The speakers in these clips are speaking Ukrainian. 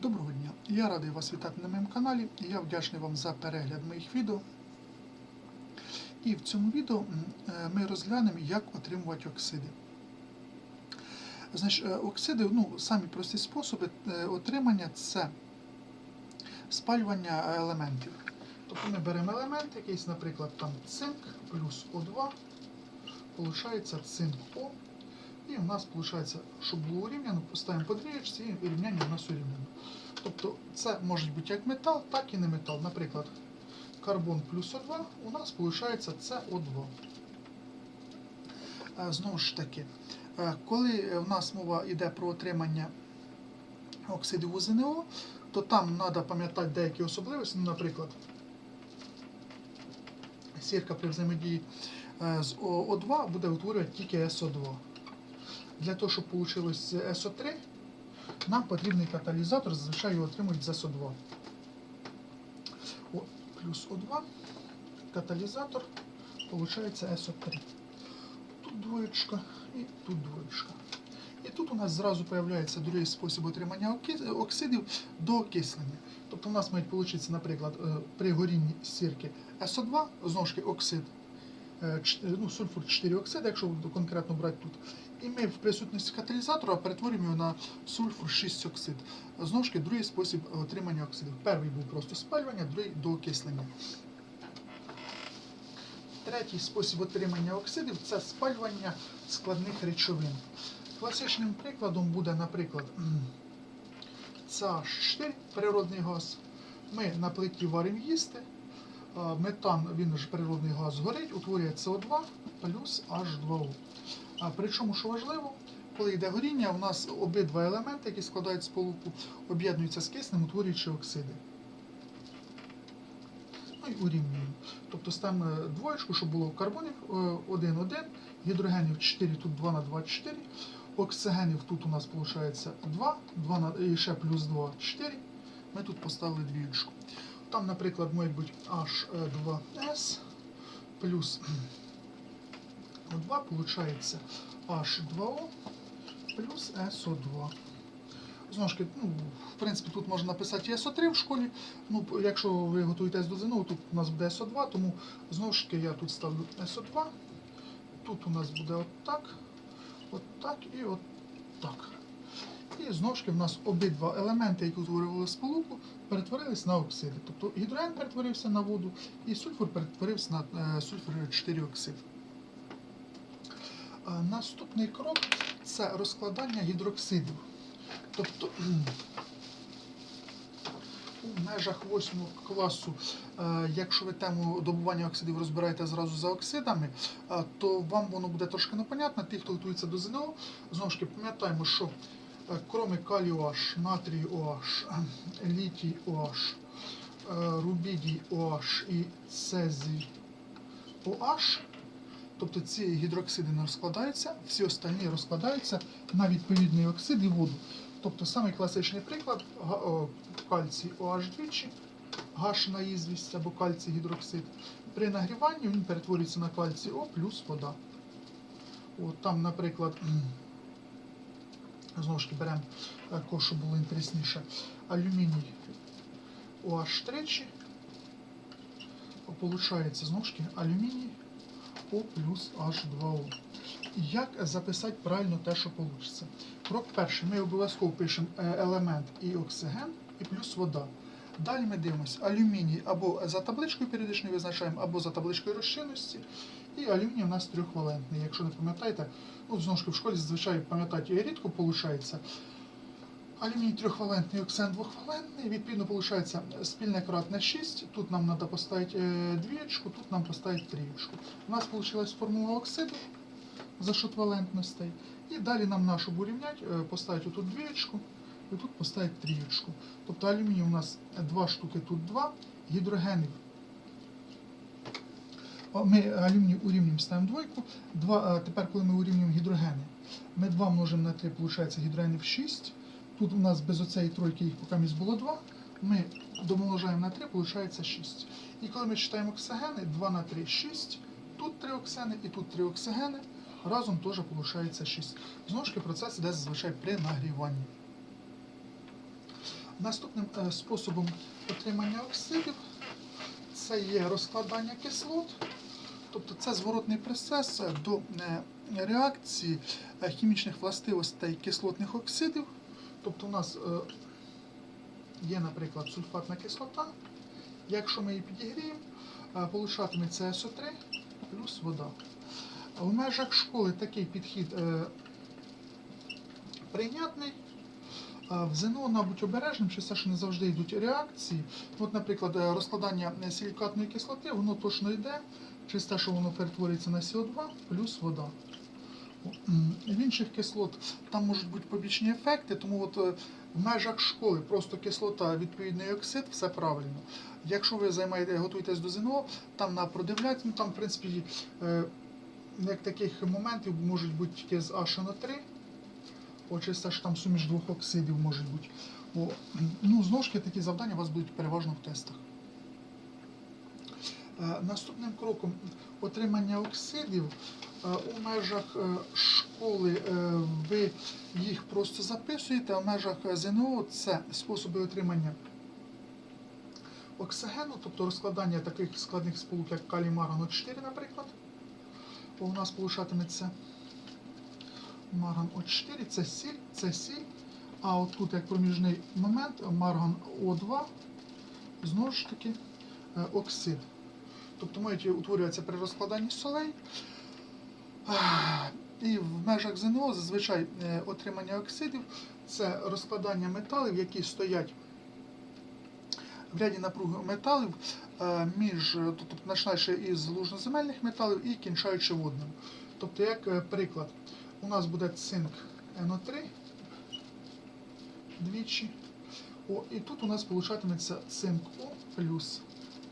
Доброго дня! Я радий вас вітати на моєму каналі. Я вдячний вам за перегляд моїх відео. І в цьому відео е, ми розглянемо, як отримувати оксиди. Значить, е, оксиди, ну, самі прості способи е, отримання це спалювання елементів. Тобто ми беремо елемент якийсь, наприклад, там цинк плюс О2, получається цинк О. І у нас виходить, щоб було урівняно, ставимо по двієчці і рівняння у нас урівняно. Тобто це може бути як метал, так і не метал. Наприклад, карбон плюс О2 у нас виходить СО2. Е, Знову ж таки, е, коли в нас мова йде про отримання оксидів у ЗНО, то там треба пам'ятати деякі особливості. Ну, Наприклад, сірка при взаємодії е, з О2 буде утворювати тільки СО2. Для того, щоб вийшло СО3, нам потрібний каталізатор, зазвичай його отримують з СО2. О, плюс О2, каталізатор, виходить СО3. Тут двоєчка і тут двоєчка. І тут у нас зразу з'являється другий спосіб отримання оксидів до окислення. Тобто у нас має вийти, наприклад, е, при горінні сірки СО2, знову ж таки оксид, ну, сульфур 4 оксиди, якщо конкретно брати тут. І ми в присутності каталізатора перетворюємо його на сульфур 6 оксид. Знову ж таки, другий спосіб отримання оксидів. Перший був просто спалювання, другий до окислення. Третій спосіб отримання оксидів це спалювання складних речовин. Класичним прикладом буде, наприклад, CH4 природний газ. Ми на плиті варимо їсти. А Метан, він ж природний газ горить, утворює СО2 плюс H2O. А причому, що важливо, коли йде горіння, у нас обидва елементи, які складають сполуку, об'єднуються з киснем, утворюючи оксиди. Ну і урівнюємо. Тобто ставимо е, двоєчку, щоб було карбонів 1,1, гідрогенів 4, тут 2 на 2, 4. Оксигенів тут у нас виходить 2, 2 на, і ще плюс 2, 4. Ми тут поставили двієчку. Там, наприклад, може бути H2S плюс 2, виходить H2O плюс SO2. Знову ж ну, в принципі, тут можна написати і SO3 в школі. Ну, якщо ви готуєтесь до ЗНО, тут у нас буде SO2, тому знову ж таки я тут ставлю SO2. Тут у нас буде отак, отак і отак. І знову ж таки в нас обидва елементи, які утворювали сполуку, перетворились на оксиди. Тобто гідроген перетворився на воду і сульфур перетворився на е, сульфур 4 оксид. Е, Наступний крок це розкладання гідроксидів. Тобто у межах 8 класу, е, якщо ви тему добування оксидів розбираєте зразу за оксидами, то вам воно буде трошки непонятно. Ті, хто готується до ЗНО, знову ж таки пам'ятаємо, що кроме калію OH, натрій OH, е, літій OH, е, рубідій OH і цезій OH, тобто ці гідроксиди не розкладаються, всі остальні розкладаються на відповідний оксид і воду. Тобто самий класичний приклад кальцій OH двічі, гаш ізвість або кальцій гідроксид. При нагріванні він перетворюється на кальцій О плюс вода. От там, наприклад, знову ж таки беремо також, щоб було інтересніше, алюміній OH тричі. Получається знову ж таки алюміній О плюс H2O. Як записати правильно те, що вийде? Крок перший. Ми обов'язково пишемо е, елемент і оксиген, і плюс вода. Далі ми дивимося алюміній або за табличкою періодичною визначаємо, або за табличкою розчинності. І алюміній у нас трьохвалентний. Якщо не пам'ятаєте, ну знову ж в школі зазвичай пам'ятати рідко виходить. Алюміній трьохвалентний, оксиген двохвалентний. Відповідно, виходить спільне кратне 6. Тут нам треба поставити е, двієчку, тут нам поставити трієчку. У нас вийшла формула оксиду за счет валентностей. І далі нам нашу щоб урівняти, е, поставити тут двієчку і тут поставити трієчку. Тобто алюміній у нас два штуки, тут два, гідрогенів. Ми алюміній урівнюємо, ставимо двойку. Два, тепер, коли ми урівнюємо гідрогени, ми 2 множимо на 3, виходить гідрогенів 6. Тут у нас без оцеї тройки їх поки було 2. Ми домножаємо на 3, виходить 6. І коли ми читаємо оксигени, 2 на 3 6. Тут 3 оксигени і тут 3 оксигени. Разом теж виходить 6. Знову ж таки, процес іде зазвичай при нагріванні. Наступним е, способом отримання оксидів це є розкладання кислот. Тобто це зворотний процес е, до е, реакції е, хімічних властивостей кислотних оксидів. Тобто у нас є, наприклад, сульфатна кислота. Якщо ми її підігріємо, е, получатиметься СО3 плюс вода. В межах школи такий підхід прийнятний. В ЗНО, мабуть, обережним, що все ж не завжди йдуть реакції. От, наприклад, розкладання силікатної кислоти, воно точно йде, через що воно перетворюється на СО2 плюс вода. В інших кислот там можуть бути побічні ефекти, тому от е, в межах школи просто кислота, відповідний оксид, все правильно. Якщо ви займаєте, готуєтесь до ЗНО, там на продивляти, ну там, в принципі, е, як таких моментів можуть бути тільки з HNO3, Отже, це ж там суміш двох оксидів може бути. О, ну, знову ж таки, такі завдання у вас будуть переважно в тестах. Е, Наступним кроком отримання оксидів е, у межах е, школи ви їх просто записуєте, а в межах ЗНО це способи отримання оксигену, тобто розкладання таких складних сполук, як калій марган 4, наприклад. У нас получатиметься марган О4, це сіль, це сіль. А от тут як проміжний момент марган О2, знову ж таки, оксид. Тобто мають утворюватися при розкладанні солей. І в межах ЗНО зазвичай е, отримання оксидів це розкладання металів, які стоять в ряді напруги металів е, між, тобто починаючи із лужноземельних металів і кінчаючи водним. Тобто, як е, приклад, у нас буде цинк НО3 двічі. О, і тут у нас получатиметься цинк О плюс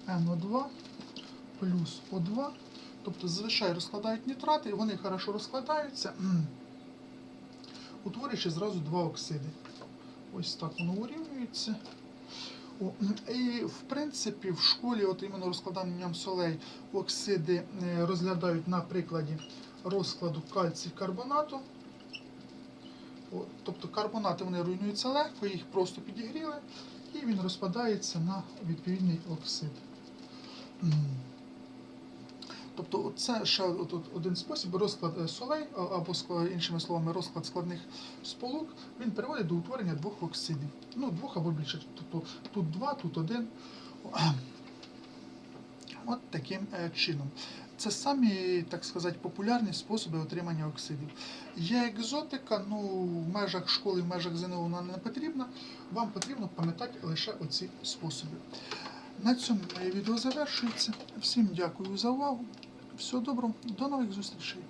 НО2 плюс О2. Тобто зазвичай розкладають нітрати, і вони хорошо розкладаються, утворюючи зразу два оксиди. Ось так воно урівнюється. О, і в принципі в школі от іменно розкладанням солей оксиди е, розглядають на прикладі розкладу кальцій карбонату. О, Тобто карбонати вони руйнуються легко, їх просто підігріли, і він розпадається на відповідний оксид. Тобто це ще один спосіб розклад е, солей, або іншими словами, розклад складних сполук, він приводить до утворення двох оксидів. Ну, двох або більше. Тобто тут два, тут один. От таким е, чином. Це самі, так сказати, популярні способи отримання оксидів. Є екзотика, ну в межах школи, в межах ЗНО вона не потрібна. Вам потрібно пам'ятати лише оці способи. На цьому моє відео завершується. Всім дякую за увагу. Всього доброго, до нових зустрічей.